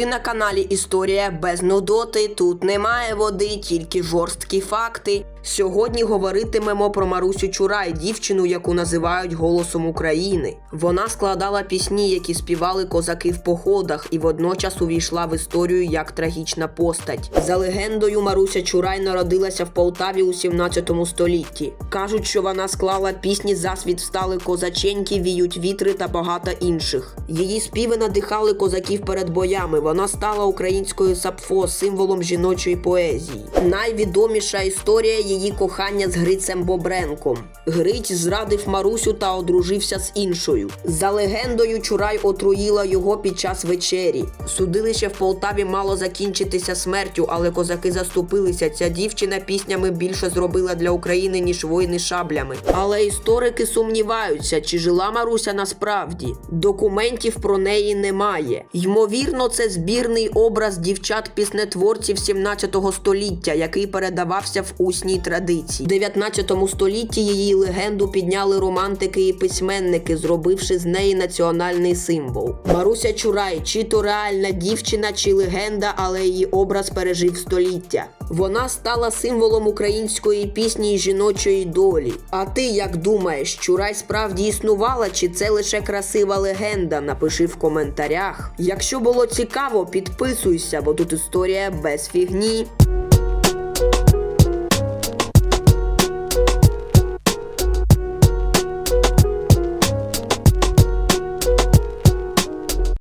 Ти на каналі Історія без нудоти. Тут немає води, тільки жорсткі факти. Сьогодні говоритимемо про Марусю Чурай, дівчину, яку називають голосом України. Вона складала пісні, які співали козаки в походах, і водночас увійшла в історію як трагічна постать. За легендою, Маруся Чурай народилася в Полтаві у 17 столітті. Кажуть, що вона склала пісні Засвіт встали козаченьки, віють вітри та багато інших. Її співи надихали козаків перед боями. Вона стала українською сапфо, символом жіночої поезії. Найвідоміша історія її кохання з Грицем Бобренком. Гриць зрадив Марусю та одружився з іншою. За легендою, Чурай отруїла його під час вечері. Судилище в Полтаві мало закінчитися смертю, але козаки заступилися. Ця дівчина піснями більше зробила для України, ніж воїни шаблями. Але історики сумніваються, чи жила Маруся насправді. Документів про неї немає. Ймовірно, це збірний образ дівчат-піснетворців 17 століття, який передавався в усній традиції. В 19 столітті її легенду підняли романтики і письменники, зробивши з неї національний символ. Маруся Чурай, чи то реальна дівчина, чи легенда, але її образ пережив століття. Вона стала символом української пісні і жіночої долі. А ти як думаєш, Чурай справді існувала, чи це лише красива легенда? Напиши в коментарях. Якщо було цікаво, підписуйся, бо тут історія без фігні.